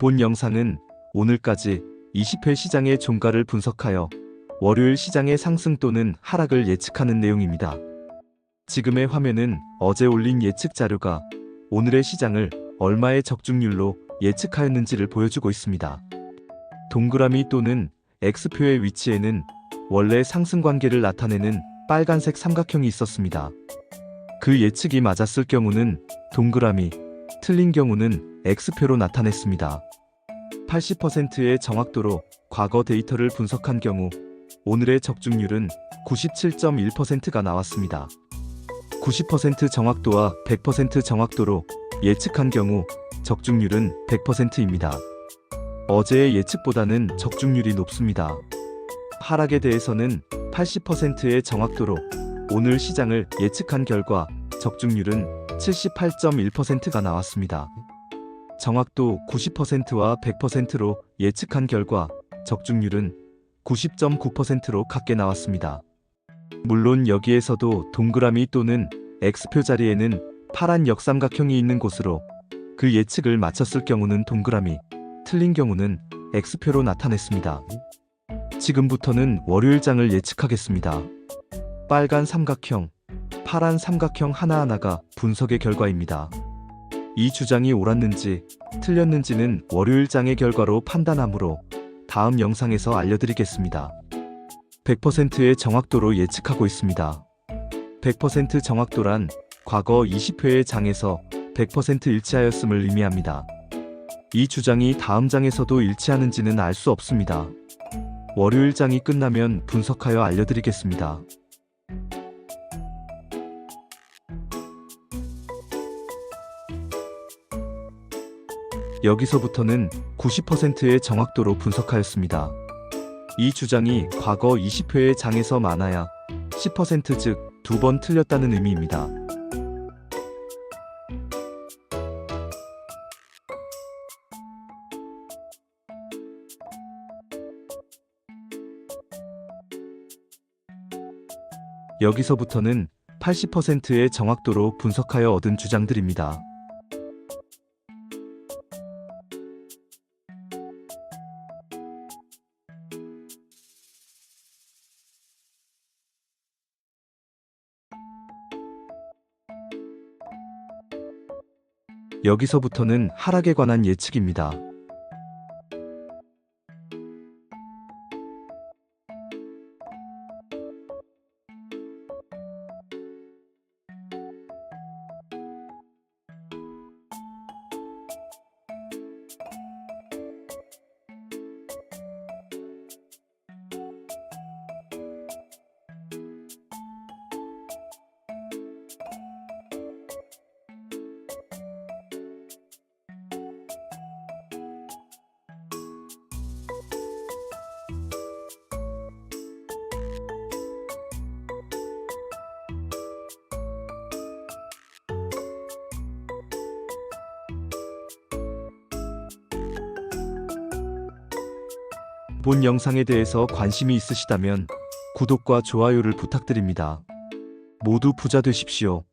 본 영상은 오늘까지 20회 시장의 종가를 분석하여 월요일 시장의 상승 또는 하락을 예측하는 내용입니다. 지금의 화면은 어제 올린 예측 자료가 오늘의 시장을 얼마의 적중률로 예측하였는지를 보여주고 있습니다. 동그라미 또는 X표의 위치에는 원래 상승 관계를 나타내는 빨간색 삼각형이 있었습니다. 그 예측이 맞았을 경우는 동그라미, 틀린 경우는 X표로 나타냈습니다. 80%의 정확도로 과거 데이터를 분석한 경우 오늘의 적중률은 97.1%가 나왔습니다. 90% 정확도와 100% 정확도로 예측한 경우 적중률은 100%입니다. 어제의 예측보다는 적중률이 높습니다. 하락에 대해서는 80%의 정확도로 오늘 시장을 예측한 결과 적중률은 78.1%가 나왔습니다. 정확도 90%와 100%로 예측한 결과 적중률은 90.9%로 같게 나왔습니다. 물론 여기에서도 동그라미 또는 X표 자리에는 파란 역삼각형이 있는 곳으로 그 예측을 맞췄을 경우는 동그라미, 틀린 경우는 X표로 나타냈습니다. 지금부터는 월요일 장을 예측하겠습니다. 빨간 삼각형, 파란 삼각형 하나하나가 분석의 결과입니다. 이 주장이 옳았는지 틀렸는지는 월요일 장의 결과로 판단하므로 다음 영상에서 알려드리겠습니다. 100%의 정확도로 예측하고 있습니다. 100% 정확도란 과거 20회의 장에서 100% 일치하였음을 의미합니다. 이 주장이 다음 장에서도 일치하는지는 알 수 없습니다. 월요일 장이 끝나면 분석하여 알려드리겠습니다. 여기서부터는 90%의 정확도로 분석하였습니다. 이 주장이 과거 20회의 장에서 많아야 10%즉 두 번 틀렸다는 의미입니다. 여기서부터는 80%의 정확도로 분석하여 얻은 주장들입니다. 여기서부터는 하락에 관한 예측입니다. 본 영상에 대해서 관심이 있으시다면 구독과 좋아요를 부탁드립니다. 모두 부자 되십시오.